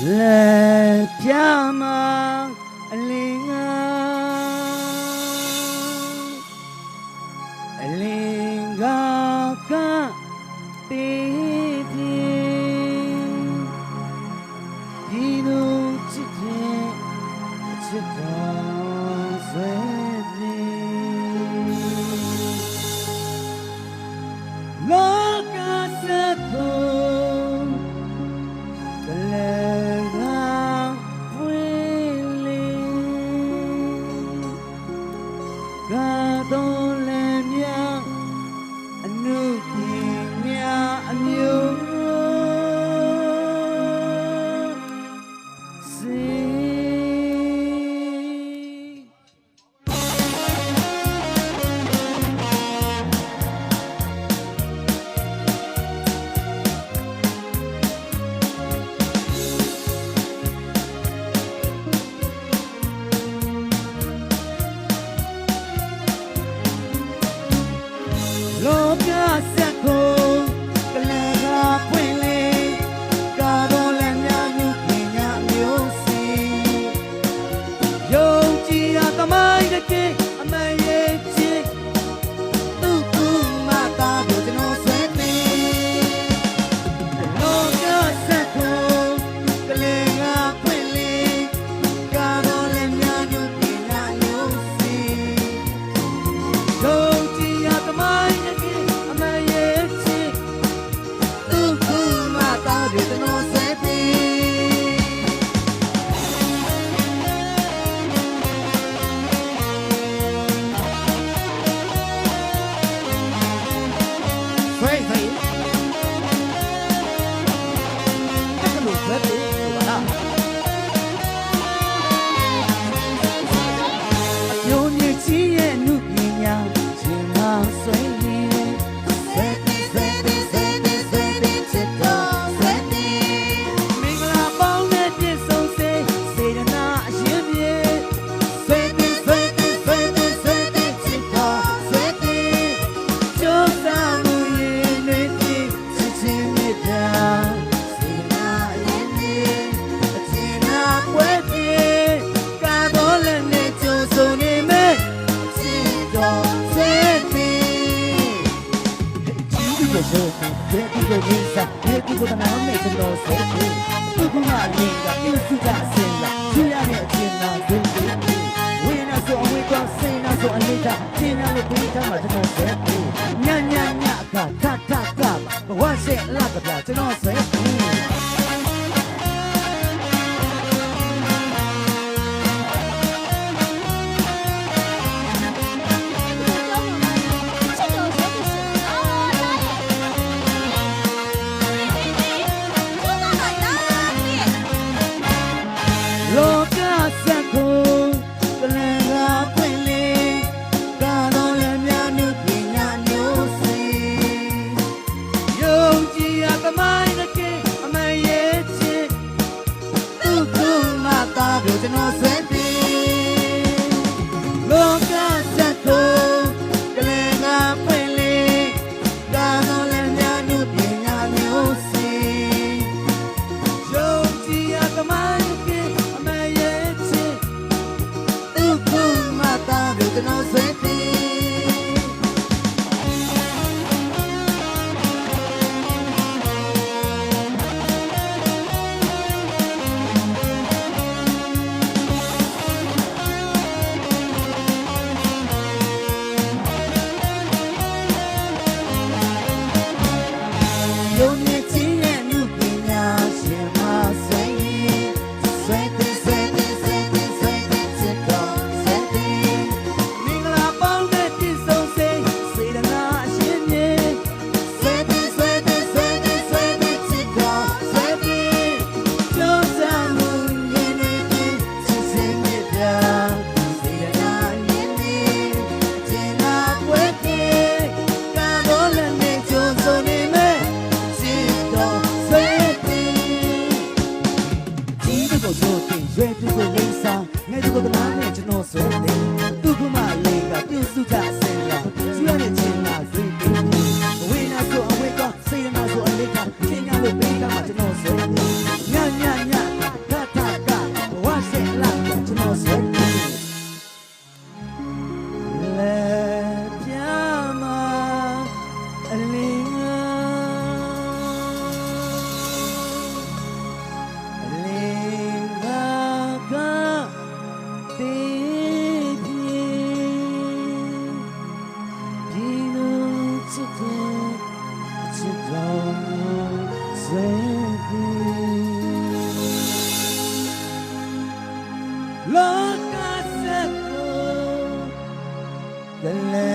လက်ပြမအလင်းငါအလင်းငါကတေ dans ဆိုဘယ်ကူကိုရင်းစားဘယ်ကူကိုတနာမဲ့ကျွန်တော်ဆိုသူကမှလင်းကပြည့်စုံတာစင်လာသူရတဲ့အချင်းသာဒုက္ခဝေးနာဆိုအဝေးကစိတ်နာဆိုအလေးထားကျင်းနာလို့ပြိတ္တာမှာကျွန်တော်ဆက် ကျွန်တော် lugar. Look, I said, oh, the land.